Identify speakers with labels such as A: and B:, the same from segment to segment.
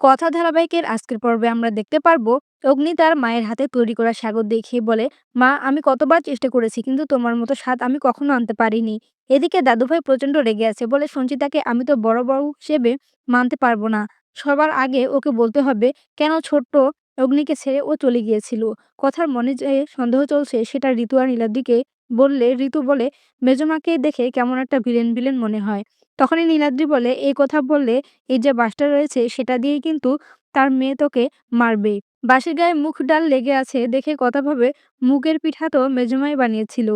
A: কথা ধারাবাহিকের আজকের পর্বে আমরা দেখতে পারব, অগ্নি তার মায়ের হাতে তৈরি করা সাগর দেখিয়ে বলে, মা, আমি কতবার চেষ্টা করেছি, কিন্তু তোমার মতো স্বাদ আমি কখনো আনতে পারিনি। এদিকে দাদুভাই প্রচণ্ড রেগে আছে বলে সঞ্চিতাকে আমি তো বড় বড় হিসেবে মানতে পারব না। সবার আগে ওকে বলতে হবে, কেন ছোট্ট অগ্নিকে ছেড়ে ও চলে গিয়েছিল? কথার মনে যে সন্দেহ চলছে, সেটা ঋতু আর নীলার দিকে বললে, ঋতু বলে মেজমাকে দেখে কেমন একটা ভিলেন ভিলেন মনে হয়। তখনই নীলাদ্রি বলে, এই কথা বললে এই যে বাসটা রয়েছে, সেটা দিয়েই কিন্তু তার মেয়ে তোকে মারবে। বাঁশের গায়ে মুখ ডাল লেগে আছে দেখে কথা ভাবে, মুগের পিঠা তো মেজমাই বানিয়েছিল।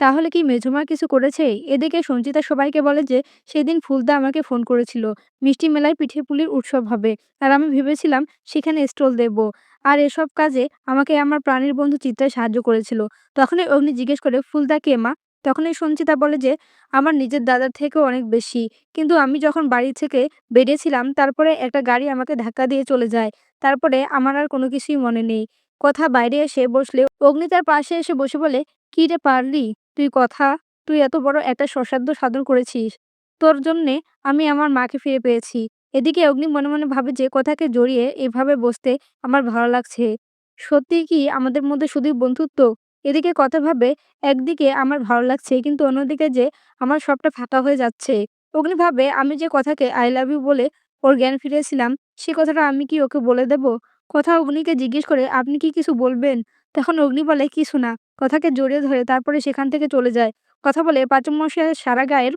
A: তাহলে কি মেজমা কিছু করেছে? এদিকে সঞ্চিতা সবাইকে বলে যে, সেদিন ফুলদা আমাকে ফোন করেছিল, মিষ্টি মেলায় পিঠে পুলির উৎসব হবে, আর আমি ভেবেছিলাম সেখানে স্টল দেব, আর এসব কাজে আমাকে আমার প্রাণীর বন্ধু চিত্রায় সাহায্য করেছিল। তখনই অগ্নি জিজ্ঞেস করে, ফুলদা কে মা? তখনই সঞ্চিতা বলে যে, আমার নিজের দাদার থেকেও অনেক বেশি। কিন্তু আমি যখন বাড়ি থেকে বেরিয়েছিলাম, তারপরে একটা গাড়ি আমাকে ধাক্কা দিয়ে চলে যায়। তারপরে আমার আর কোনো কিছুই মনে নেই। কথা বাইরে এসে বসলে অগ্নি তার পাশে এসে বসে বলে, কি রে পারলি? তুই কথা? তুই এত বড় একটা সসাধ্য সাধন করেছিস। তোর জন্যে আমি আমার মাকে ফিরে পেয়েছি। এদিকে অগ্নি মনে মনে ভাবে যে, কথাকে জড়িয়ে এভাবে বসতে আমার ভালো লাগছে। সত্যি কি আমাদের মধ্যে শুধুই বন্ধুত্ব? এদিকে কথা ভাবে, একদিকে আমার ভালো লাগছে, কিন্তু অন্যদিকে যে আমার সবটা ফাঁকা হয়ে যাচ্ছে। অগ্নি ভাবে, আমি যে কথাকে আই লাভ ইউ বলে ওর জ্ঞান ফিরেছিলাম সে কথাটা আমি কি ওকে বলে দেব? কথা অগ্নিকে জিজ্ঞেস করে, আপনি কি কিছু বলবেন? তখন অগ্নি বলে, কিছু না। কথাকে জড়িয়ে ধরে তারপরে সেখান থেকে চলে যায়। কথা বলে পাঁচম মশাইয়ের সারা গায়ের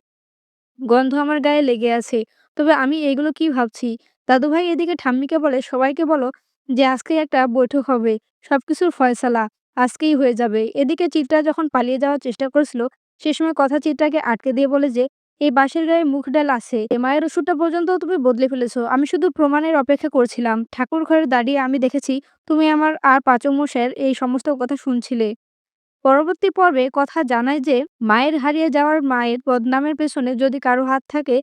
A: গন্ধ আমার গায়ে লেগে আছে, তবে আমি এগুলো কি ভাবছি? দাদুভাই এদিকে ঠাম্মিকে বলে, সবাইকে বলো যে আজকে একটা বৈঠক হবে, সবকিছুর ফয়সালা। আজকেই হয়ে যাবে। এদিকে চিত্রা যখন পালিয়ে যাওয়ার চেষ্টা করেছিল, সে সময় কথা চিত্রাকে আটকে দিয়ে বলে যে, এই বাঁশের গায়ে মুখ ডাল আছে। মায়ের ওষুধটা পর্যন্ত তুমি বদলে ফেলেছো। আমি শুধু প্রমাণের অপেক্ষা করছিলাম। ঠাকুর ঘরে দাঁড়িয়ে আমি দেখেছি তুমি আমার আর পাঁচম মশাইয়ের এই সমস্ত কথা শুনছিলে। পরবর্তী পর্বে কথা জানায় যে, মায়ের হারিয়ে যাওয়ার মায়ের বদনামের পেছনে যদি কারও হাত থাকে,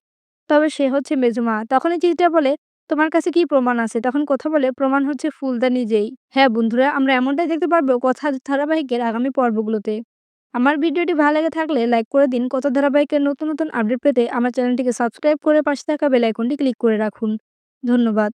A: তবে সে হচ্ছে মেজমা। তখনই চিত্রা বলে তোমার কাছে কি প্রমাণ আছে? তখন কথা বলে, প্রমাণ হচ্ছে ফুলদা নিজেই। হ্যাঁ বন্ধুরা, আমরা এমনটাই দেখতে পারব কথা ধারাবাহিকের আগামী পর্বগুলোতে। আমার ভিডিওটি ভালো লেগে থাকলে লাইক করে দিন। কথা ধারাবাহিকের নতুন নতুন আপডেট পেতে আমার চ্যানেলটিকে সাবস্ক্রাইব করে পাশে থাকা বেল আইকনটি ক্লিক করে রাখুন। ধন্যবাদ।